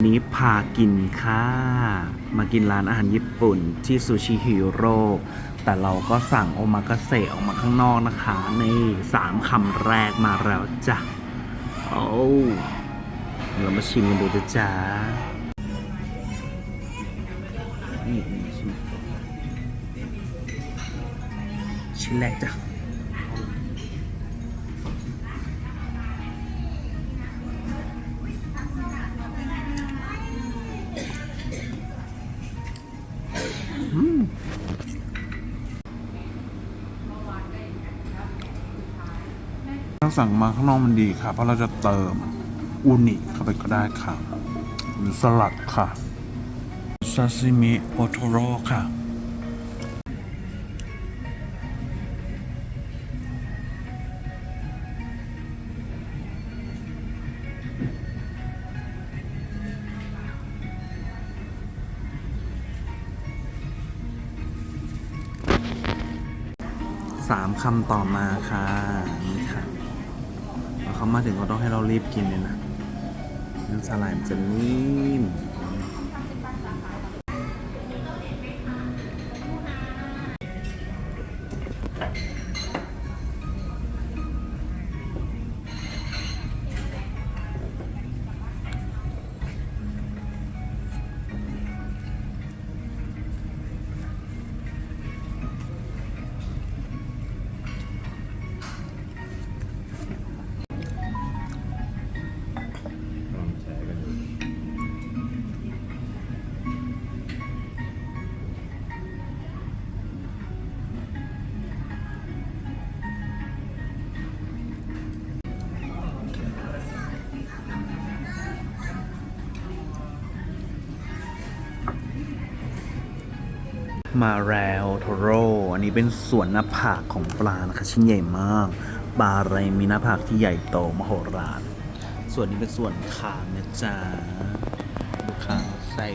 นี้พากินค่ะ มากินร้านอาหารญี่ปุ่นที่ซูชิฮิโร่แต่เราก็สั่งโอมากาเสะออกมาข้างนอกนะคะนี่สามคำแรกมาแล้วจ้ะ โอ้เรามาชิมกันดูจ้ะจ้านี่นี่ชิมชิ้นแรกจ้ะ ถ้าสั่งมาข้างนอกมันดีค่ะ เพราะเราจะเติมอูนิเข้าไปก็ได้ค่ะ หรือสลัดค่ะซาซิมิโอโทโร่ค่ะสามคำต่อมาค่ะนี่ค่ะ เขามาถึงเขาต้องให้เรารีบกินเลยนะน้ำสลายมันจะนิ่ม มาแล้วโทโรอันนี้เป็นส่วนหน้าผากของปลานะคะชิ้นใหญ่มาก ปลาอะไรมีหน้าผากที่ใหญ่โตมโหฬารส่วนนี้เป็นส่วนคางนะจ๊ะดูคางใส่